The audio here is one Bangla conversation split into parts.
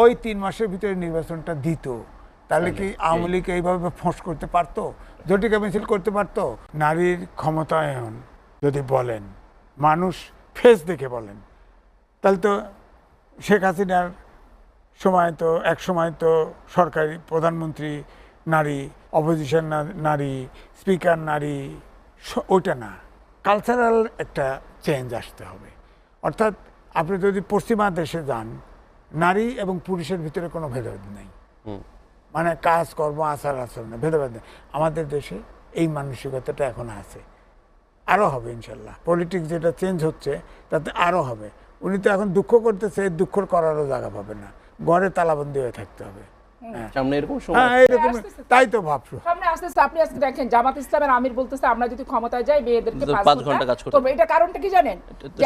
ওই তিন মাসের ভিতরে নির্বাচনটা দিত। তাহলে কি আওয়ামী লীগ এইভাবে ফোঁস করতে পারতো? জটিকা মিছিল করতে পারতো? নারীর ক্ষমতায়ন যদি বলেন। মানুষ ফেস দেখে বলেন। তাহলে তো শেখ হাসিনার সময় তো এক সময় তো সরকারি প্রধানমন্ত্রী নারী অপোজিশন নারী স্পিকার নারী ওইটা না। কালচারাল একটা চেঞ্জ আসতে হবে। অর্থাৎ আপনি যদি পশ্চিমা দেশে যান নারী এবং পুরুষের ভিতরে কোনো ভেদাভেদ নেই। মানে কাজ কর্ম আচার আচরণে ভেদাভেদ নেই। আমাদের দেশে এই মানসিকতাটা এখন আছে। আরও হবে ইনশাল্লাহ। পলিটিক্স যেটা চেঞ্জ হচ্ছে তাতে আরও হবে। উনি তো এখন দুঃখ করতেছে এই দুঃখ করারও জায়গা পাবে না। ঘরে তালাবন্দি হয়ে থাকতে হবে। হ্যাঁ। সামনে এরকম সময় হ্যাঁ। তাই তো ভাবছ। সামনে আপনি আজকে দেখেন জামাত ইসলামের আমির বলতেছে আমরা যদি ক্ষমতায় যাই মেয়েদেরকে পাঁচ ঘণ্টা কাজ করতে এটা কারণটা কি জানেন?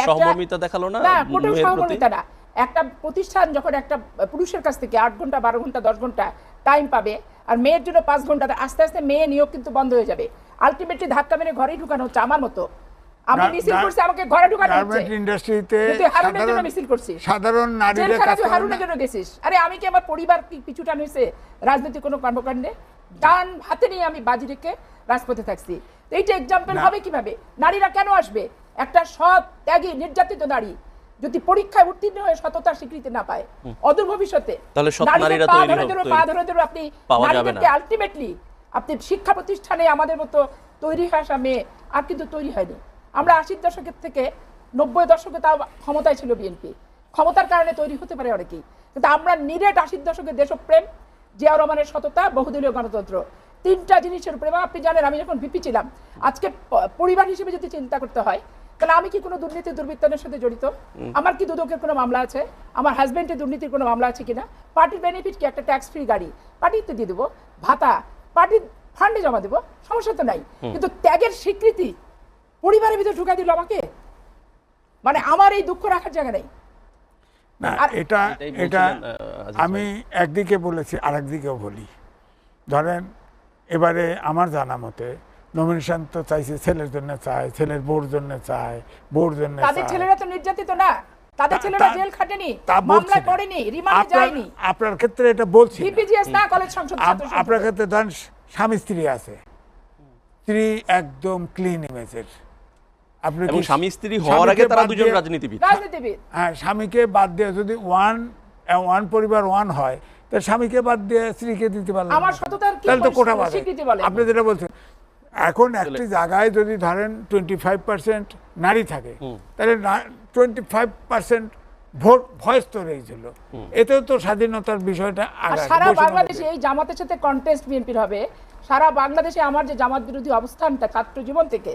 সহমর্মিতা দেখাল না না মোটেও সহমর্মিতা না। একটা প্রতিষ্ঠান যখন একটা পুরুষের কাছ থেকে আট ঘণ্টা বারো ঘণ্টা দশ ঘণ্টা টাইম পাবে আর মেয়ের জন্য পাঁচ ঘণ্টা আস্তে আস্তে মেয়ে নিয়োগ কিন্তু বন্ধ হয়ে যাবে। আলটিমেটলি ধাক্কা মেরে ঘরেই ঢুকানো হচ্ছে আমার মতো। আমি মিছিল করছি আমাকে ঘরে ঢুকানো হচ্ছে। ইন্ডাস্ট্রিতে হারুনের জন্য মিছিল করছি। সাধারণ নারীরা জেলখানা কাজ তুই করে হারুনের জন্য গেছিস। আরে আমি কি আমার পরিবার কি পিছুটান হয়েছে রাজনৈতিক কোনো কর্মকাণ্ডে ডান হাতে নিয়ে আমি বাজি রেখে রাজপথে থাকছি। এইটা এক্সাম্পল হবে কীভাবে? নারীরা কেন আসবে? একটা সৎ ত্যাগী নির্যাতিত নারী যদি পরীক্ষায় উত্তীর্ণ হয়ে সততার স্বীকৃতি না পায় অদূর ভবিষ্যতে তাহলে নারীরা তৈরি ধরে পা ধরে ধরে আপনি নারীদেরকে। আলটিমেটলি আপনি শিক্ষা প্রতিষ্ঠানে আমাদের মতো তৈরি হয়ে আসা মেয়ে আর কিন্তু তৈরি হয়নি। আমরা আশির দশকের থেকে নব্বই দশকে তাও ক্ষমতায় ছিল বিএনপি ক্ষমতার কারণে তৈরি হতে পারে অনেকেই। কিন্তু আমরা নিরেট আশির দশকে দেশপ্রেম জিয়াউর রহমানের সততা বহুদলীয় গণতন্ত্র তিনটা জিনিসের উপরে আপনি জানেন আমি যখন ভিপি ছিলাম আজকে পরিবার হিসেবে যদি চিন্তা করতে হয় তাহলে আমি কি কোনো দুর্নীতি দুর্বৃত্তানের সাথে জড়িত? আমার কি দুদকের কোনো মামলা আছে? আমার হাজবেন্ডের দুর্নীতির কোনো মামলা আছে কিনা? পার্টির বেনিফিট কি? একটা ট্যাক্স ফ্রি গাড়ি পার্টিতে দিয়ে দেবো। ভাতা। পার্টির ফান্ডে জমা দেবো। সমস্যা তো নাই। কিন্তু ত্যাগের স্বীকৃতি পরিবারের ভিতরে ঢুকাই দিল আমাকে? মানে আমার এই দুঃখ রাখার জায়গা নেই। না এটা এটা আমি একদিকে বলেছি আর একদিকেও বলি। ধরেন এবারে আমার জানা মতে নমিনেশন তো চাইছে ছেলের জন্য চায় ছেলের বউর জন্য চায় বউর জন্য তাদের ছেলেরা তো নির্যাতিত না। তাদের ছেলেরা জেল খাটেনি মামলা করেনি রিমান্ডে যায়নি। আপনার ক্ষেত্রে এটা বলছি বিপিজিএস না কলেজ সংসদ ছাত্র আপনার ক্ষেত্রে ধরেন স্বামী স্ত্রী আছে। স্ত্রী একদম ক্লিন ইমেজের আপনি এবং স্বামী স্ত্রী হওয়ার আগে তারা দুজন রাজনীতিবিদ। রাজনীতিবিদ। হ্যাঁ স্বামীকে বাদ দিয়ে যদি ওয়ান ওয়ান পরিবার ওয়ান হয় তো স্বামীকে বাদ দিয়ে স্ত্রীকে দিতে পারলেন আমার। সততার কি তাহলে তো কোটা। আপনি যেটা বলছেন এখন একটি জায়গায় যদি ধরেন টোয়েন্টি ফাইভ পার্সেন্ট নারী থাকে তাহলে twenty five percent vote voice তো রয়েছিল এতেও তো স্বাধীনতার বিষয়টা আর সারা বাংলাদেশে এই জামাতের সাথে কন্টেস্ট বিএনপির হবে। সারা বাংলাদেশে আমার যে জামাত বিরোধী অবস্থানটা ছাত্র জীবন থেকে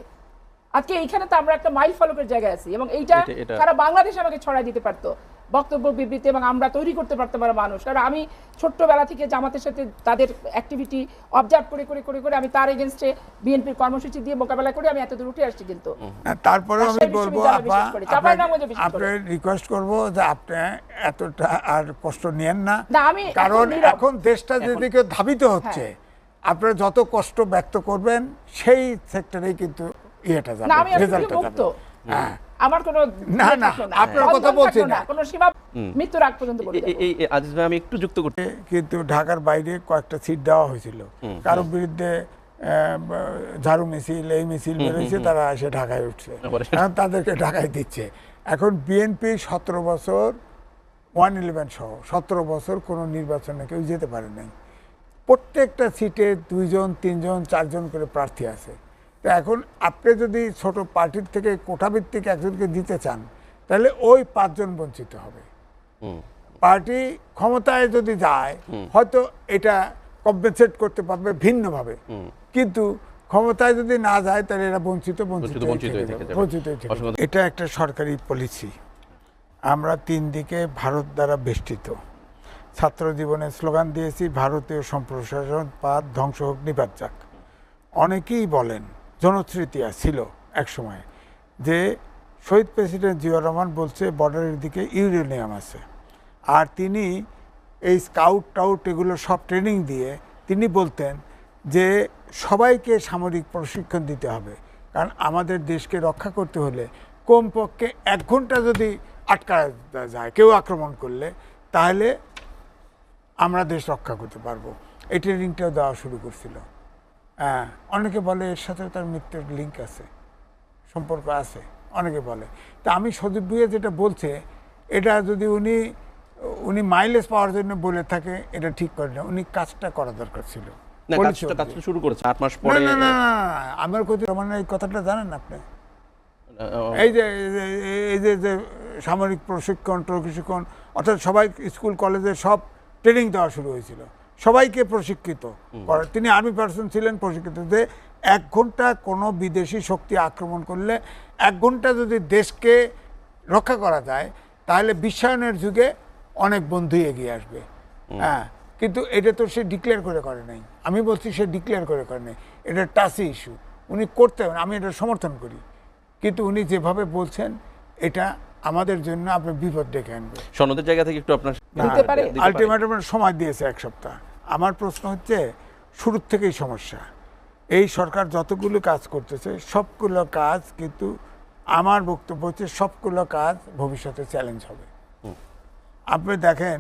আজকে এইখানে তো আমরা একটা মাইল ফলকের জায়গায় আছি এবং এইটা সারা বাংলাদেশে আমাকে ছড়াই দিতে পারতো। বক্তব্য বিবৃতি এবং আমরা তৈরি করতে পারতাম আমরা মানুষ। কারণ আমি ছোট্টবেলা থেকে জামাতের সাথে তাদের অ্যাক্টিভিটি অবজার্ভ করে করে করে করে আমি তার এগেনস্টে বিএনপির কর্মসূচি দিয়ে মোকাবেলা করে আমি এত দূর উঠে আসছি কিন্তু। না, তারপরেও আমি বলব। আপনার রিকোয়েস্ট করব যে আপনি এতটা আর কষ্ট নিয়েন না। না, আমি কারণ এখন দেশটা যেদিকে ধাবিত হচ্ছে হ্যাঁ। আপনারা যত কষ্ট ব্যক্ত করবেন সেই সেক্টরেই কিন্তু ইয়েটা যাবে রেজাল্টটা যাবে। হ্যাঁ। আমার কোনো না, না, আপনার কথা বলছি না। কোনো সীমা মৃত্যুর আগ পর্যন্ত এই আজিজ ভাই আমি একটু যুক্ত করতে কিন্তু ঢাকার বাইরে কয়েকটা সিট দেওয়া হয়েছিল। কারোর বিরুদ্ধে ঝাড়ু মিছিল এই মিছিল বেরোচ্ছে তারা এসে ঢাকায় উঠছে। তাদেরকে ঢাকায় দিচ্ছে। এখন বিএনপি সতেরো বছর ওয়ান ইলেভেন সহ সতেরো বছর কোনো নির্বাচনে কেউ যেতে পারে নাই। প্রত্যেকটা সিটে দুইজন তিনজন চারজন করে প্রার্থী আছে। তো এখন আপনি যদি ছোট পার্টির থেকে কোটাভিত্তিক একজনকে দিতে চান তাহলে ওই পাঁচজন বঞ্চিত হবে। পার্টি ক্ষমতায় যদি যায় হয়তো এটা কম্পেনসেট করতে পারবে ভিন্নভাবে। কিন্তু ক্ষমতায় যদি না যায় তাহলে এরা বঞ্চিত বঞ্চিত বঞ্চিত। এটা একটা সরকারি পলিসি আমরা তিন দিকে ভারত দ্বারা বেষ্টিত। ছাত্র জীবনে স্লোগান দিয়েছি ভারতীয় সম্প্রসারণ পাত ধ্বংস হোক নিপাত যাক। অনেকেই বলেন জনশ্রুতি ছিল এক সময় যে শহীদ প্রেসিডেন্ট জিয়াউর রহমান বলছে, বর্ডারের দিকে ইউরেনিয়াম আছে। আর তিনি এই স্কাউট টাউট এগুলো সব ট্রেনিং দিয়ে তিনি বলতেন যে সবাইকে সামরিক প্রশিক্ষণ দিতে হবে। কারণ আমাদের দেশকে রক্ষা করতে হলে কমপক্ষে এক ঘণ্টা যদি আটকা যায়, কেউ আক্রমণ করলে, তাহলে আমরা দেশ রক্ষা করতে পারব। এই ট্রেনিংটাও দেওয়া শুরু করছিল। হ্যাঁ অনেকে বলে এর সাথে তার মৃত্যুর লিঙ্ক আছে সম্পর্ক আছে অনেকে বলে। তা আমি সদীপ ভুইয়া যেটা বলছে এটা যদি উনি উনি মাইলেজ পাওয়ার জন্য বলে থাকে এটা ঠিক করে না। উনি কাজটা করা দরকার ছিল। শুরু করেছে আট মাস পরে। না না আমার কথা মানে এই কথাটা জানেন আপনি? আহ, এই যে এই যে- এই যে যে সামরিক প্রশিক্ষণ প্রশিক্ষণ অর্থাৎ সবাই স্কুল কলেজে সব ট্রেনিং দেওয়া শুরু হয়েছিল। সবাইকে প্রশিক্ষিত করা তিনি আর্মি পার্সন ছিলেন প্রশিক্ষিত যে এক ঘণ্টা কোনো বিদেশি শক্তি আক্রমণ করলে এক ঘণ্টা যদি দেশকে রক্ষা করা যায় তাহলে বিশ্বায়নের যুগে অনেক বন্ধু এগিয়ে আসবে হ্যাঁ কিন্তু এটা তো সে ডিক্লেয়ার করে করে নাই আমি বলছি সে ডিক্লেয়ার করে করে নাই এটা টাসি ইস্যু উনি করতে হবে আমি এটা সমর্থন করি কিন্তু উনি যেভাবে বলছেন এটা আমাদের জন্য আপনার বিপদ ডেকে আনবে সনদের জায়গা থেকে একটু আপনার। আলটিমেটামের সময় দিয়েছে এক সপ্তাহ আমার প্রশ্ন হচ্ছে শুরুর থেকেই সমস্যা। এই সরকার যতগুলো কাজ করতেছে সবগুলো কাজ কিন্তু আমার বক্তব্য হচ্ছে সবগুলো কাজ ভবিষ্যতে চ্যালেঞ্জ হবে। আপনি দেখেন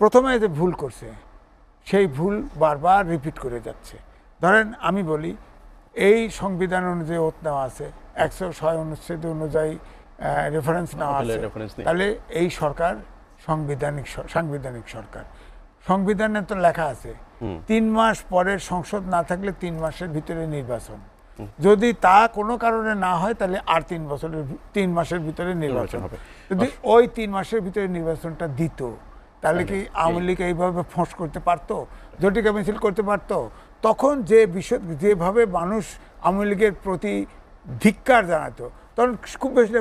প্রথমে যে ভুল করছে সেই ভুল বারবার রিপিট করে যাচ্ছে। ধরেন আমি বলি এই সংবিধান অনুযায়ী ওত নেওয়া আছে একশো ছয় অনুচ্ছেদ অনুযায়ী রেফারেন্স নেওয়া আছে। তাহলে এই সরকার সাংবিধানিক সাংবিধানিক সরকার। সংবিধানে তো লেখা আছে তিন মাস পরে সংসদ না থাকলে তিন মাসের ভিতরে নির্বাচন। যদি তা কোনো কারণে না হয় তাহলে আর তিন বছরের তিন মাসের ভিতরে নির্বাচন হবে। হবে। যদি ওই তিন মাসের ভিতরে নির্বাচনটা দিত তাহলে কি আওয়ামী লীগ এইভাবে ফোঁস করতে পারতো? জটিকা মিছিল করতে পারতো? তখন যে বিষয় যেভাবে মানুষ আওয়ামী লীগের প্রতি ধিক্কার জানাতো তখন খুব বেশি